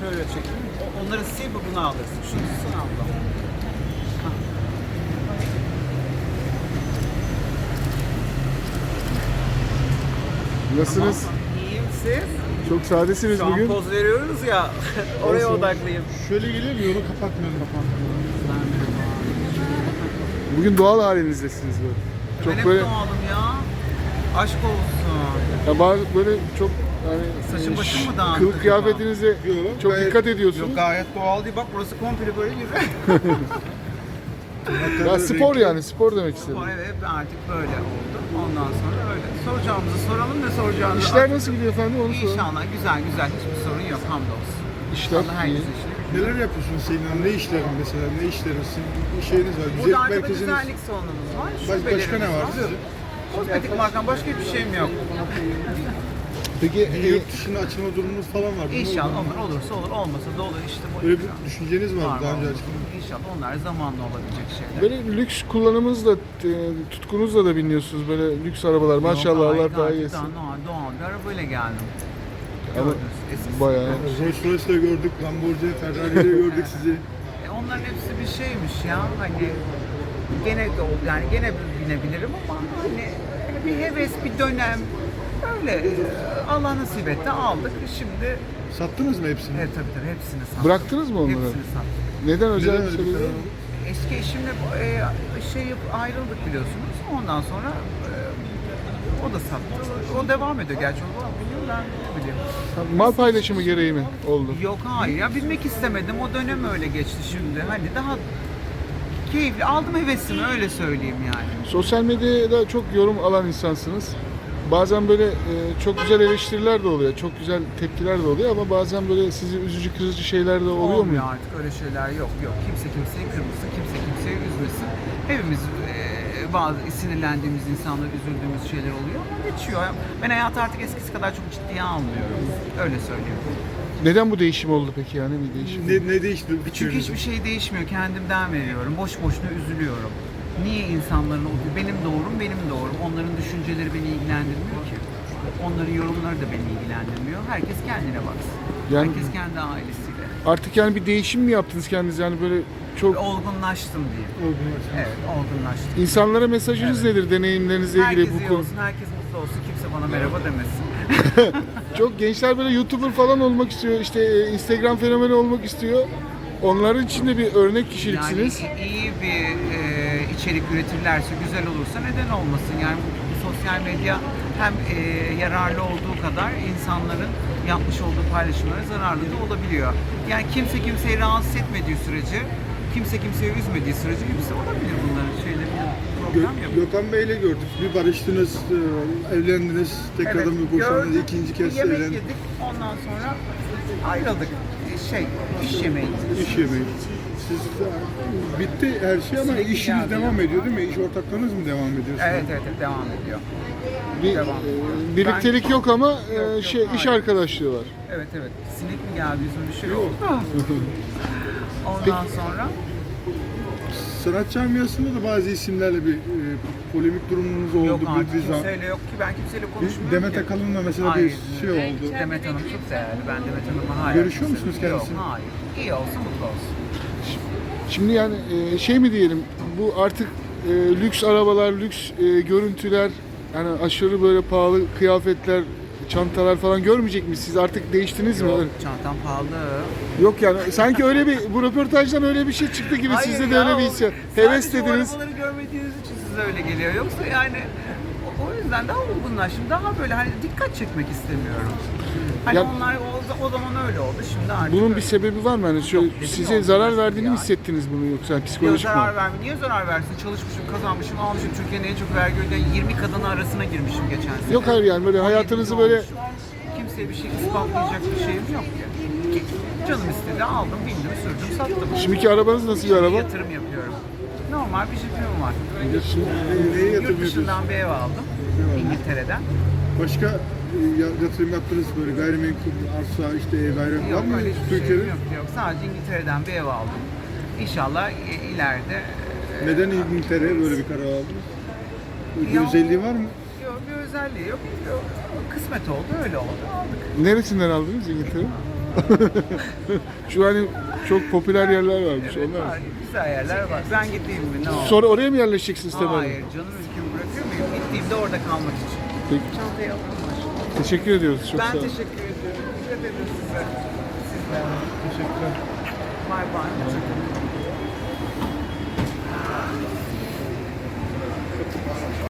şöyle çekeyim. Onları sil bu bunu alırsın. Şunu silsin abla. Nasılsınız? İyiyim siz? Çok sadesiniz Şu an bugün. poz veriyoruz ya. Oraya Olsun. odaklıyım. Şöyle gelemiyorum kapatmıyorum Bugün doğal halinizdesiniz böyle. ben Çok hep böyle doğalım ya. Aşk olsun. ya bazı böyle çok Saçım e, başım mı dağınık Kılık kıyafetinize Yok, çok gayet- dikkat ediyorsunuz. Yok gayet doğal değil. Bak burası komple böyle gibi. Ya spor yani spor demek istedim. Ama evet artık böyle oldu. Ondan sonra öyle. Soracağımızı soralım ne soracağımızı. İşler nasıl gidiyor efendim onu soralım. İnşallah güzel güzel hiçbir sorun yok hamdolsun. İşler Allah iyi. herkesin işini Neler yapıyorsunuz Selin? Ne işlerin mesela? Ne işlerin? Sizin bir şeyiniz var. Burada Güzellik arkada merkeziniz. güzellik salonumuz var. Baş- başka ne var? Kozmetik markam başka hiçbir şeyim yok. Peki e, Yurt dışına açılma durumunuz falan var. Bunlar İnşallah olur olursa olur, olmasa da olur işte bu. Öyle bir düşünceniz var, Var, daha önce açıkladım. İnşallah onlar zamanla olabilecek şeyler. böyle lüks kullanımınızla e, tutkunuzla da biniyorsunuz böyle lüks arabalar maşallah Yok, Allah daha iyi etsin. Doğal, doğal bir arabayla geldim. Ama Gördünüz, eskisi. bayağı Rolls Royce'da gördük, Lamborghini, Ferrari'de gördük sizi. E, onların hepsi bir şeymiş ya hani gene de ol- yani gene binebilirim ama hani bir heves bir dönem öyle e, Allah nasip etti aldık şimdi Sattınız mı hepsini? evet tabii tabii hepsini sattık. Bıraktınız mı onları? Hepsini sattık. Neden özel bir öyle bir karar aldınız? Eski eşimle e, şey yap, ayrıldık biliyorsunuz. Ondan sonra e, o da sattı. O devam ediyor gerçi o biliyor ben ne bileyim. Mal paylaşımı gereği mi oldu? Yok hayır ya bilmek istemedim. O dönem öyle geçti şimdi. Hani daha keyifli. Aldım hevesimi öyle söyleyeyim yani. Sosyal medyada çok yorum alan insansınız. Bazen böyle e, çok güzel eleştiriler de oluyor, çok güzel tepkiler de oluyor ama bazen böyle sizi üzücü, kırıcı şeyler de oluyor mu? Olmuyor artık öyle şeyler yok. Yok kimse kimseyi kırmasın, kimse kimseyi üzmesin. Hepimiz e, bazı sinirlendiğimiz insanlar, üzüldüğümüz şeyler oluyor ama geçiyor. Ben hayatı artık eskisi kadar çok ciddiye almıyorum. Öyle söyleyeyim. Neden bu değişim oldu peki yani bir değişim? Ne, ne değişti? Çünkü hiçbir şey değişmiyor. Kendimden veriyorum. Boş boşuna üzülüyorum. Niye insanların o benim doğrum benim doğrum. Onların düşünceleri beni ilgilendirmiyor ki. Onların yorumları da beni ilgilendirmiyor. Herkes kendine baksın. Yani- Herkes kendi ailesiyle. Artık yani bir değişim mi yaptınız kendiniz yani böyle çok Olgunlaştım diye. Evet, olgunlaştım. insanlara mesajınız nedir deneyimlerinizle ilgili Herkes bu iyi konu? olsun, herkes mutlu olsun. Kimse bana merhaba demesin. Çok gençler böyle YouTuber falan olmak istiyor, işte e, Instagram fenomeni olmak istiyor. Onların için de bir örnek kişiliksiniz. Yani iyi bir e, içerik üretirlerse, güzel olursa neden olmasın? Yani bu, bu sosyal medya hem e, yararlı olduğu kadar insanların yapmış olduğu paylaşımlara zararlı da olabiliyor. Yani kimse kimseyi rahatsız etmediği sürece, kimse kimseyi üzmediği sürece kimse olabilir bunların şeyleri. Problem yok. Gökhan Bey'le gördük. Bir barıştınız, e, evlendiniz, tekrardan bir boşandınız, ikinci kez Yemek yedik, ondan sonra ayrıldık. E, Şey, iş yemeği. İş yemeği. Siz bitti her şey ama Sürekli işiniz devam ya. ediyor değil mi? İş ortaklığınız mı devam ediyor? Evet evet evet, devam ediyor. Bir Devam. e, birliktelik yok ama e, Yok, yok, şey iş hayır. arkadaşlığı var. Evet evet. Sinek mi geldi yüzüme bir şey oldu. Ondan sonra Sanat camiasında da bazı isimlerle bir e, polemik durumunuz oldu. yok bir, artık bir kimseyle yok ki ben kimseyle konuşmuyorum Demet. Akalın'la mesela Hayır. bir şey oldu. Demet Hanım çok değerli. Ben Demet Hanım'a hayır. Görüşüyor musunuz kendisiyle? Yok hayır. İyi olsun mutlu olsun. Şimdi yani e, şey mi diyelim bu artık e, lüks arabalar, lüks e, görüntüler yani aşırı böyle pahalı kıyafetler, çantalar falan görmeyecek misiniz? Siz artık değiştiniz mi? Yok çantam pahalı. Yok yani sanki öyle bir bu röportajdan öyle bir şey çıktı gibi Hayır sizde de ya, öyle bir his. Heves sadece dediniz. o arabaları görmediğiniz için size öyle geliyor. Yoksa yani o- yüzden daha olgunlaştım. Daha böyle hani dikkat çekmek istemiyorum. Hani Ya- onlar o, o zaman öyle oldu. Şimdi artık Bunun öyle. bir sebebi var mı? Hani şöyle Yok, size ya, zarar olmaz verdiğini mi yani. hissettiniz bunu yoksa yani Yok psikolojik zarar mi? vermiyor. Niye zarar versin? Çalışmışım, kazanmışım, almışım. Türkiye'nin en çok vergi ödeyen 20 kadını arasına girmişim geçen sene. Yok hayır yani böyle hayatınızı 17 böyle. Kimseye bir şey ispatlayacak bir şeyim yok ki. Ki Canım istedi, aldım, bindim, sürdüm, sattım. şimdiki arabanız nasıl bir araba? Yatırım yapıyorum. Normal bir jipim var. Neye Yurt yatırım yapıyorsunuz? dışından bir ev aldım. İngiltere'den. Başka e, ya- yatırım yaptınız böyle gayrimenkul, arsa, işte ev, gayrimenkul var Yok mı? öyle hiçbir Türkiye'de? yok, yok. Sadece İngiltere'den bir ev aldım. İnşallah i- ileride e, Neden İngiltere böyle bir karar aldınız? Bir Ya- özelliği var mı? Yok bir özelliği yok. yok. Kısmet oldu öyle oldu aldık. neresinden aldınız İngiltere? Şu hani çok popüler yerler varmış evet, onlar. Var, güzel yerler var. Ben gideyim mi? Ne olur? Sonra oraya mı yerleşeceksin temelli? Hayır canım ülkemi bırakıyor muyum? Gittiğimde orada kalmak için. Peki. Çantayı alırım. Teşekkür ediyoruz. Çok ben sağ olun. teşekkür ediyorum. Teşekkür ederim size. Teşekkürler. Bye bye.